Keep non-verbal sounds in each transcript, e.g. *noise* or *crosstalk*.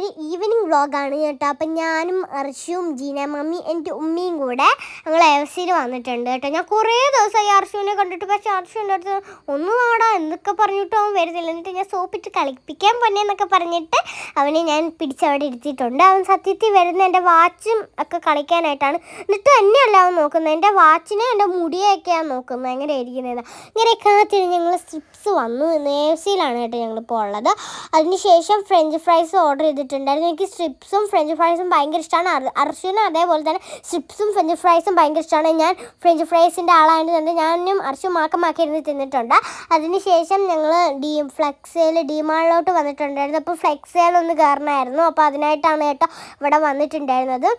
ഇന്നൊരു ഈവനിങ് വ്ളോഗാണ് കേട്ടോ. അപ്പം ഞാനും അർഷുവും ജീന മമ്മി എന്റെ ഉമ്മയും കൂടെ ഞങ്ങൾ എവസിയിൽ വന്നിട്ടുണ്ട് കേട്ടോ. ഞാൻ കുറേ ദിവസമായി അർഷുവിനെ കണ്ടിട്ട്. പക്ഷേ അർഷുവിന്റെ അടുത്ത് ഒന്നും നാടാ എന്നൊക്കെ പറഞ്ഞിട്ട് അവൻ വരുന്നില്ല. എന്നിട്ട് ഞാൻ സോപ്പിട്ട് കളിപ്പിക്കാൻ പോന്നെ എന്നൊക്കെ പറഞ്ഞിട്ട് അവനെ ഞാൻ പിടിച്ചവിടെ ഇരുത്തിയിട്ടുണ്ട്. അവൻ സത്യത്തിൽ വരുന്ന എന്റെ വാച്ചും ഒക്കെ കളിക്കാനായിട്ടാണ്. എന്നിട്ട് തന്നെയല്ല അവൻ നോക്കുന്നത്. എന്റെ വാച്ചിനെ എന്റെ മുടിയൊക്കെയാണ് നോക്കുന്നത്. എങ്ങനെ ഇരിക്കുന്നത്. ഇങ്ങനെ കാത്തിന് ഞങ്ങൾ സ്ട്രിപ്സ് വന്നു. എഫ് സിയിലാണ് കേട്ടോ ഞങ്ങളിപ്പോൾ ഉള്ളത്. അതിനുശേഷം ഫ്രഞ്ച് ഫ്രൈസ് ഓർഡർ ചെയ്തിട്ടുണ്ടായിരുന്നു എനിക്ക് സ്ട്രിപ്സും ഫ്രഞ്ച് ഫ്രൈസും ഭയങ്കര ഇഷ്ടമാണ് അർഷുനും അതേപോലെ തന്നെ സ്ട്രിപ്സും ഫ്രഞ്ച് ഫ്രൈസും ഭയങ്കര ഇഷ്ടമാണ് ഞാൻ ഫ്രഞ്ച് ഫ്രൈസിന്റെ ആളായതുകൊണ്ട് ഞാനും അർഷു മാക്കമാക്കി ഇരുന്ന് തിന്നിട്ടുണ്ട്. അതിനുശേഷം ഞങ്ങൾ ഡി ഫ്ലെക്സേൽ ഡിമാളിലോട്ട് വന്നിട്ടുണ്ടായിരുന്നു. അപ്പോൾ ഫ്ലെക്സേൽ ഒന്ന് കയറണമായിരുന്നു അപ്പോൾ അതിനായിട്ടാണ് കേട്ടോ ഇവിടെ വന്നിട്ടുണ്ടായിരുന്നത്.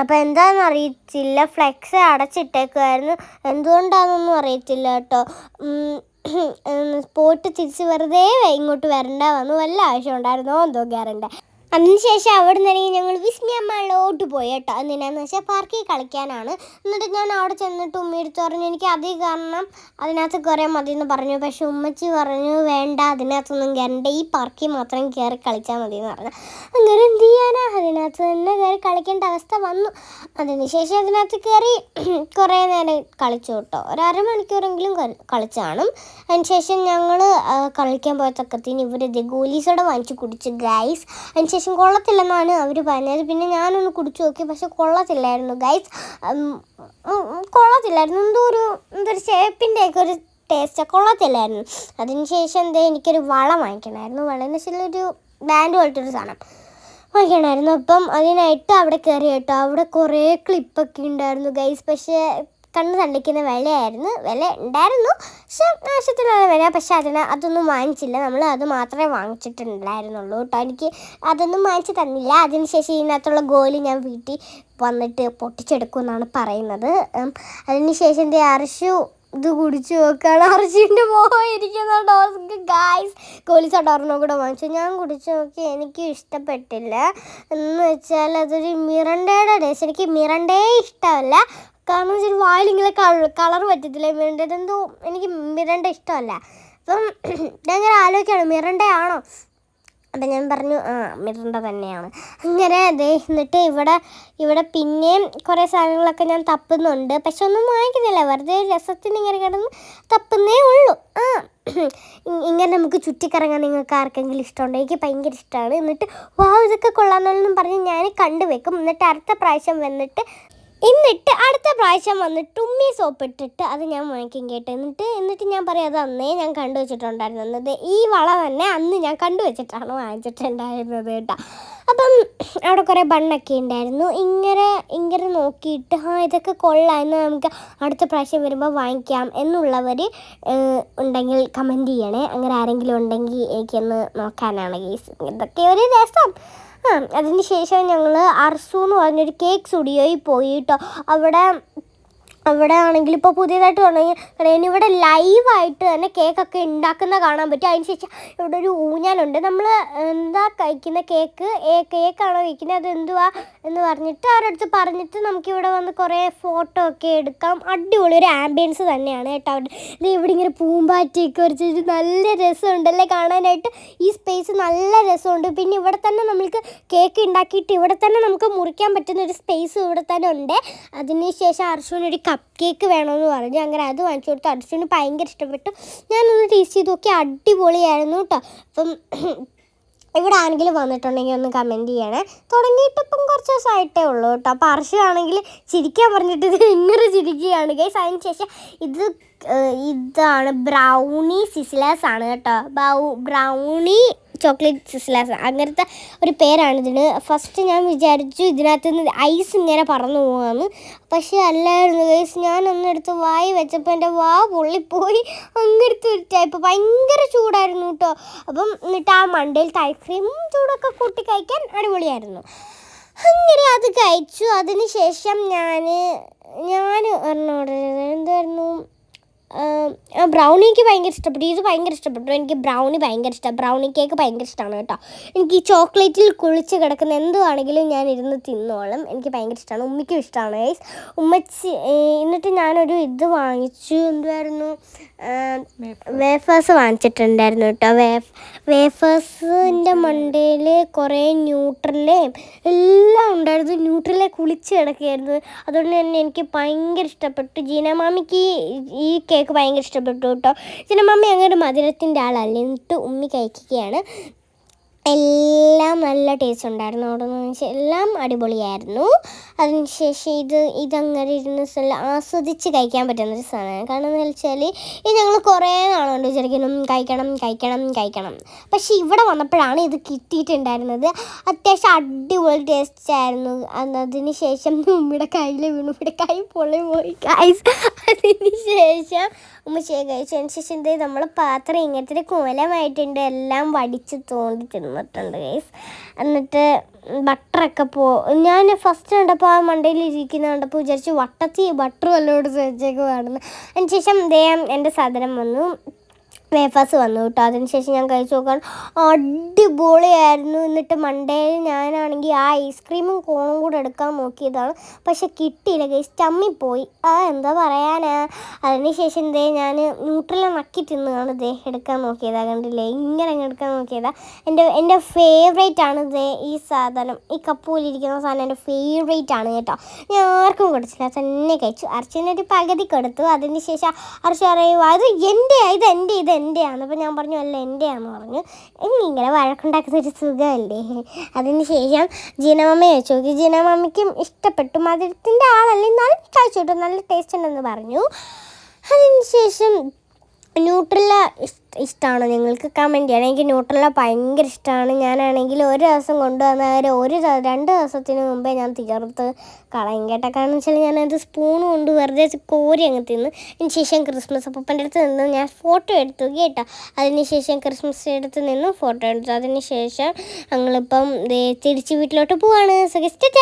അപ്പോൾ എന്താണെന്ന് അറിയത്തില്ല. ഫ്ലെക്സ് അടച്ചിട്ടേക്കുമായിരുന്നു എന്തുകൊണ്ടാണെന്നൊന്നും അറിയത്തില്ല കേട്ടോ. പോയിട്ട് തിരിച്ച് വെറുതെ ഇങ്ങോട്ട് വരണ്ട. വന്നു വല്ല ആവശ്യം ഉണ്ടായിരുന്നോ? എന്തോ ഗ്യാരണ്ട. അതിനുശേഷം അവിടെ നിന്ന് ഞങ്ങൾ വിസ്മയമ്മയിലോട്ട് പോയി കേട്ടോ. എന്തിനാന്ന് വെച്ചാൽ പാർക്കിൽ കളിക്കാനാണ്. എന്നിട്ട് ഞാൻ അവിടെ ചെന്നിട്ട് ഉമ്മയെടുത്ത് പറഞ്ഞു എനിക്ക് അതി കാരണം അതിനകത്ത് കയറിയാൽ മതി എന്ന് പറഞ്ഞു. പക്ഷെ ഉമ്മച്ചി പറഞ്ഞു വേണ്ട അതിനകത്തൊന്നും കയറണ്ട ഈ പാർക്കിൽ മാത്രം കയറി കളിച്ചാൽ മതി എന്ന് പറഞ്ഞു. അങ്ങനെ എന്ത് ചെയ്യാനാ? അതിനകത്ത് തന്നെ കയറി കളിക്കേണ്ട അവസ്ഥ വന്നു. അതിനുശേഷം അതിനകത്ത് കയറി *clears throat* കുറേ നേരം കളിച്ചു കേട്ടോ. ഒരു അരമണിക്കൂറെങ്കിലും കളിച്ചാണ് അതിനുശേഷം ഞങ്ങൾ കളിക്കാൻ പോയ തക്കത്തിന് ഇവർ ഗോലീസോടെ വാങ്ങിച്ച് കുടിച്ച് ഗൈസ് അതിനുശേഷം കൊള്ളത്തില്ലെന്നാണ് അവർ പറഞ്ഞത്. പിന്നെ ഞാനൊന്ന് കുടിച്ചു നോക്കി. പക്ഷെ കൊള്ളത്തില്ലായിരുന്നു ഗൈസ് കൊള്ളത്തില്ലായിരുന്നു. എന്തോ ഒരു എന്തോ ഒരു ചേപ്പിന്റെയൊക്കെ ഒരു ടേസ്റ്റ് കൊള്ളത്തില്ലായിരുന്നു. അതിനുശേഷം എന്തേ എനിക്കൊരു വളം വാങ്ങിക്കണമായിരുന്നു. വളം എന്ന് വെച്ചാൽ ഒരു ബാൻഡ് പോലത്തെ ഒരു സാധനം വാങ്ങിക്കണമായിരുന്നു. അപ്പം അതിനായിട്ട് അവിടെ കയറി കേട്ടോ. അവിടെ കുറേ ക്ലിപ്പൊക്കെ ഉണ്ടായിരുന്നു ഗൈസ് പക്ഷേ കണ്ണ് തള്ളിക്കുന്ന വിലയായിരുന്നു. വില ഉണ്ടായിരുന്നു. പക്ഷെ ആവശ്യത്തിനുള്ള വില. പക്ഷെ അതിന് അതൊന്നും വാങ്ങിച്ചില്ല. നമ്മൾ അത് മാത്രമേ വാങ്ങിച്ചിട്ടുണ്ടായിരുന്നുള്ളൂ കേട്ടോ. എനിക്ക് അതൊന്നും വാങ്ങിച്ച് തന്നില്ല. അതിനുശേഷം ഇതിനകത്തുള്ള ഗോലി ഞാൻ വീട്ടിൽ വന്നിട്ട് പൊട്ടിച്ചെടുക്കുമെന്നാണ് പറയുന്നത്. അതിനുശേഷം എന്റെ അർഷു ഇത് കുടിച്ചു നോക്കുകയാണ് അർജുന്റെ പോയിരിക്കുന്ന ഡോസ്ക്ക് ഗായ്സ് കോലിസ ഡോറിനും കൂടെ വാങ്ങിച്ചു. ഞാൻ കുടിച്ചു നോക്കി എനിക്ക് ഇഷ്ടപ്പെട്ടില്ല. എന്ന് വെച്ചാൽ അതൊരു മിറണ്ടയുടെ ടേസ്റ്റ് എനിക്ക് മിറണ്ടേ ഇഷ്ടമല്ല. കാരണം വെച്ചാൽ വായിലിങ്ങനെ കളർ പറ്റത്തില്ല. മിറണ്ടയുടെ എന്തോ എനിക്ക് മിറണ്ട ഇഷ്ടമല്ല. അപ്പം *clears throat* ഞാൻ ഇങ്ങനെ ആലോചിക്കുകയാണ്. മിറണ്ടയാണോ? അപ്പം ഞാൻ പറഞ്ഞു ആ മിറണ്ട തന്നെയാണ്. അങ്ങനെ അതെ എന്നിട്ട് ഇവിടെ ഇവിടെ പിന്നെയും കുറേ സാധനങ്ങളൊക്കെ ഞാൻ തപ്പുന്നുണ്ട്. പക്ഷെ ഒന്നും വാങ്ങിക്കുന്നില്ല. വെറുതെ രസത്തിന് ഇങ്ങനെ കിടന്ന് തപ്പുന്നേ ഉള്ളൂ. ആ *clears throat* ഇങ്ങനെ നമുക്ക് ചുറ്റിക്കറങ്ങാൻ നിങ്ങൾക്ക് ആർക്കെങ്കിലും ഇഷ്ടമുണ്ടോ? എനിക്ക് ഭയങ്കര ഇഷ്ടമാണ്. എന്നിട്ട് വാ ഇതൊക്കെ കൊള്ളാമെന്നൊന്നും പറഞ്ഞ് ഞാൻ കണ്ടുവെക്കും. എന്നിട്ട് അടുത്ത പ്രാവശ്യം വന്നിട്ട് എന്നിട്ട് അടുത്ത പ്രാവശ്യം വന്ന് ടുമ്മി സോപ്പ് ഇട്ടിട്ട് അത് ഞാൻ വാങ്ങിക്കും കേട്ടോ. എന്നിട്ട് എന്നിട്ട് ഞാൻ പറയാം അത് അന്നേ ഞാൻ കണ്ടു വെച്ചിട്ടുണ്ടായിരുന്നത് ഈ വള തന്നെ അന്ന് ഞാൻ കണ്ടു വെച്ചിട്ടാണ് വാങ്ങിച്ചിട്ടുണ്ടായിരുന്നത് കേട്ടോ. അപ്പം അവിടെ കുറേ ബണ്ണൊക്കെ ഉണ്ടായിരുന്നു. ഇങ്ങനെ ഇങ്ങനെ നോക്കിയിട്ട് ആ ഇതൊക്കെ കൊള്ളാമെന്ന് നമുക്ക് അടുത്ത പ്രാവശ്യം വരുമ്പോൾ വാങ്ങിക്കാം. എന്നുള്ളവർ ഉണ്ടെങ്കിൽ കമന്റ് ചെയ്യണേ. അങ്ങനെ ആരെങ്കിലും ഉണ്ടെങ്കിൽ എനിക്കൊന്ന് നോക്കാനാണ് കേസ് ഇതൊക്കെ ഒരു രസം. അതിന് ശേഷം ഞങ്ങൾ അർസു എന്ന് പറഞ്ഞൊരു കേക്ക് സ്റ്റുഡിയോയിൽ പോയിട്ടോ അവിടെ അവിടെ ആണെങ്കിൽ ഇപ്പോൾ പുതിയതായിട്ട് തുടങ്ങി ഇവിടെ ലൈവായിട്ട് തന്നെ കേക്കൊക്കെ ഉണ്ടാക്കുന്ന കാണാൻ പറ്റും. അതിന് ശേഷം ഇവിടെ ഒരു ഊഞ്ഞാലുണ്ട്. നമ്മൾ എന്താ കഴിക്കുന്ന കേക്ക് ഏ കേക്കാണോ കഴിക്കുന്നത്? അത് എന്തുവാ എന്ന് പറഞ്ഞിട്ട് അവരടുത്ത് പറഞ്ഞിട്ട് നമുക്ക് ഇവിടെ വന്ന് കുറേ ഫോട്ടോ ഒക്കെ എടുക്കാം. അടിപൊളി ഒരു ആംബിയൻസ് തന്നെയാണ് കേട്ടോ അവിടെ. ഇത് ഇവിടെ ഇങ്ങനെ പൂമ്പാറ്റയൊക്കെ വരച്ചിട്ട് നല്ല രസമുണ്ടല്ലേ കാണാനായിട്ട്? ഈ സ്പേസ് നല്ല രസമുണ്ട്. പിന്നെ ഇവിടെ തന്നെ നമ്മൾക്ക് കേക്ക് ഉണ്ടാക്കിയിട്ട് ഇവിടെ തന്നെ നമുക്ക് മുറിക്കാൻ പറ്റുന്ന ഒരു സ്പേസ് ഇവിടെ തന്നെ ഉണ്ട്. അതിനുശേഷം അർഷുവിന് ഒരു കപ്പ് കേക്ക് വേണമെന്ന് പറഞ്ഞു. അങ്ങനെ അത് വാങ്ങിച്ചു കൊടുത്തു. അർഷുവിന് ഭയങ്കര ഇഷ്ടപ്പെട്ടു. ഞാനൊന്ന് ടേസ്റ്റ് ചെയ്ത് നോക്കി. അടിപൊളിയായിരുന്നു കേട്ടോ അപ്പം *clears throat* ഇവിടെ ആരെങ്കിലും വന്നിട്ടുണ്ടെങ്കിൽ ഒന്ന് കമന്റ് ചെയ്യണേ. തുടങ്ങിയിട്ട് ഇപ്പം കുറച്ച് ദിവസമായിട്ടേ ഉള്ളൂ കേട്ടോ അപ്പോൾ അർഷയാണെങ്കിൽ ചിരിക്കാൻ പറഞ്ഞിട്ട് ഇത് ഇങ്ങനെ ചിരിക്കുകയാണ്. ഗൈസ് അതിന് ശേഷം ഇത് ഇതാണ് ബ്രൗണി സിസിലേഴ്സ് ആണ് കേട്ടോ ബ്രൗണി ചോക്ലേറ്റ് സിസ്ലാസ് അങ്ങനത്തെ ഒരു പേരാണ് ഇതിന്. ഫസ്റ്റ് ഞാൻ വിചാരിച്ചു ഇതിനകത്ത് നിന്ന് ഐസ് ഇങ്ങനെ പറന്നു പോകാമെന്ന് പക്ഷേ അല്ലായിരുന്നു ഗൈസ് ഞാൻ ഒന്നെടുത്ത് വായി വെച്ചപ്പോൾ എന്റെ വാ പൊള്ളിപ്പോയി. അങ്ങനത്തെ ഒരു ടൈപ്പ് ഭയങ്കര ചൂടായിരുന്നു കേട്ടോ അപ്പം എന്നിട്ട് ആ മണ്ടയിലത്തെ ഐസ്ക്രീമും ചൂടൊക്കെ കൂട്ടി കഴിക്കാൻ അടിപൊളിയായിരുന്നു. അങ്ങനെ അത് കഴിച്ചു. അതിന് ശേഷം ഞാൻ ഞാൻ ഒരെണ്ണം. എന്തായിരുന്നു ബ്രൗണി എനിക്ക് ഭയങ്കര ഇഷ്ടപ്പെട്ടു ഇത് ഭയങ്കര ഇഷ്ടപ്പെട്ടു. എനിക്ക് ബ്രൗണി ഭയങ്കര ഇഷ്ടമാണ് ബ്രൗണി കേക്ക് ഭയങ്കര ഇഷ്ടമാണ് കേട്ടോ. എനിക്ക് ഈ ചോക്ലേറ്റിൽ കുളിച്ച് കിടക്കുന്ന എന്തുവാണെങ്കിലും ഞാൻ ഇരുന്ന് തിന്നോളും. എനിക്ക് ഭയങ്കര ഇഷ്ടമാണ് ഉമ്മയ്ക്കും ഇഷ്ടമാണ് ഗൈസ് ഉമ്മച്ചി എന്നിട്ട് ഞാനൊരു ഇത് വാങ്ങിച്ചു. എന്തുവായിരുന്നു? വേഫേഴ്സ് വാങ്ങിച്ചിട്ടുണ്ടായിരുന്നു കേട്ടോ. വേഫ് വേഫേഴ്സിന്റെ മണ്ടയിൽ കുറേ ന്യൂട്രലയും എല്ലാം ഉണ്ടായിരുന്നു. ന്യൂട്രലെ കുളിച്ച് കിടക്കുകയായിരുന്നു. അതുകൊണ്ട് തന്നെ എനിക്ക് ഭയങ്കര ഇഷ്ടപ്പെട്ടു. ജീന മാമിക്ക് ഈ കേക്ക് ഭയങ്കര ഇഷ്ടപ്പെട്ടു. കേട്ടോ. ജീന മമ്മി അങ്ങനെ മധുരത്തിന്റെ ആളല്ല? എന്നിട്ട് ഉമ്മി കഴിക്കുകയാണ്. എല്ലാം നല്ല ടേസ്റ്റ് ഉണ്ടായിരുന്നു. അവിടെ നിന്ന് വെച്ചാൽ എല്ലാം അടിപൊളിയായിരുന്നു. അതിനുശേഷം ഇത് ഇതങ്ങനെ ഇരുന്ന് ആസ്വദിച്ച് കഴിക്കാൻ പറ്റുന്ന ഒരു സാധനമാണ്. കാരണം എന്ന് വെച്ചാൽ ഇത് ഞങ്ങൾ കുറേ നാളുകൊണ്ട് വിചാരിക്കണം കഴിക്കണം കഴിക്കണം കഴിക്കണം. പക്ഷേ ഇവിടെ വന്നപ്പോഴാണ് ഇത് കിട്ടിയിട്ടുണ്ടായിരുന്നത്. അത്യാവശ്യം അടിപൊളി ടേസ്റ്റ് ആയിരുന്നു. അതിന് ശേഷം ഉമ്മയുടെ കയ്യിൽ വീണു. ഇവിടെ കൈ പൊള്ളി പോയി. ഗൈസ് അതിന് ശേഷം ഉമ്മ ശേഖരിച്ചതിന് ശേഷം എന്തേ നമ്മൾ പാത്രം ഇങ്ങനത്തെ കോലമായിട്ടുണ്ട് എല്ലാം വടിച്ച് തോണ്ടി തിന്നിട്ടുണ്ട് ഗൈസ് എന്നിട്ട് ബട്ടറൊക്കെ പോ ഞാൻ ഫസ്റ്റ് കണ്ടപ്പോൾ ആ മണ്ടയിൽ ഇരിക്കുന്ന കണ്ടപ്പോൾ വിചാരിച്ചു വട്ടത്തി ബട്ടർ വല്ലോട് വെച്ചേക്കുവാണെന്ന് അതിന് ശേഷം ദേ എന്റെ സാധനം വന്നു. വേഫേഴ്സ് വന്നു കേട്ടോ. അതിനുശേഷം ഞാൻ കഴിച്ചു നോക്കാൻ അടിപൊളിയായിരുന്നു. എന്നിട്ട് മണ്ടയിൽ ഞാനാണെങ്കിൽ ആ ഐസ്ക്രീമും കോണും കൂടെ എടുക്കാൻ നോക്കിയതാണ്. പക്ഷെ കിട്ടിയില്ല ഗൈസ് ചമ്മിപ്പോയി. ആ എന്താ പറയാനാ? അതിനുശേഷം എന്തേ ഞാൻ ന്യൂട്രല നക്കി തിന്നാണ് ദേ എടുക്കാൻ നോക്കിയതാ. കണ്ടില്ലേ? ഇങ്ങനെ അങ്ങ് എടുക്കാൻ നോക്കിയതാ. എന്റെ എന്റെ ഫേവറേറ്റ് ആണ് ദേ ഈ സാധനം. ഈ കപ്പൂലിരിക്കുന്ന സാധനം എന്റെ ഫേവറേറ്റ് ആണ് കേട്ടോ. ഞാൻ ആർക്കും കൊടുത്തില്ല. തന്നെ കഴിച്ചു. അർച്ചനൊരു പകുതി കൊടുത്തു. അതിന് ശേഷം അർച്ച പറയുക അത് എന്റെ ഇത് എന്റെ ഇത് എന്റെയാണ് അപ്പോൾ ഞാൻ പറഞ്ഞു അല്ല എന്റെയാന്ന് പറഞ്ഞു. ഇനി ഇങ്ങനെ വഴക്കുണ്ടാക്കുന്ന ഒരു സുഖമല്ലേ? അതിന് ശേഷം ജീനമമ്മയെ ചോദിച്ചു. നോക്കി ജീനമമ്മയ്ക്കും ഇഷ്ടപ്പെട്ടു. മധുരത്തിന്റെ ആളല്ല? എന്നാലും കഴിച്ചു കിട്ടും നല്ല ടേസ്റ്റ് ഉണ്ടെന്ന് പറഞ്ഞു. അതിന് ശേഷം ന്യൂട്രല്ല ഇഷ്ടമാണ് നിങ്ങൾക്ക് കമന്റ് ചെയ്യണം. എനിക്ക് ന്യൂട്രല ഭയങ്കര ഇഷ്ടമാണ് ഞാനാണെങ്കിൽ ഒരു ദിവസം കൊണ്ടുവന്ന ഒരു ഒരു രണ്ട് ദിവസത്തിന് മുമ്പേ ഞാൻ തീർത്ത് കളയും കേട്ടോ. കാരണം വെച്ചാൽ ഞാനത് സ്പൂൺ കൊണ്ട് വെറുതെ കോരി അങ്ങ് തിന്ന്. അതിന് ശേഷം ക്രിസ്മസ് അപ്പന്റെ അടുത്ത് നിന്ന് ഞാൻ ഫോട്ടോ എടുത്തു കേട്ടോ. അതിനുശേഷം ക്രിസ്മസ് അടുത്ത് നിന്ന് ഫോട്ടോ എടുത്തു. അതിനുശേഷം ഞങ്ങളിപ്പം തിരിച്ച് വീട്ടിലോട്ട് പോവാണ്. So guest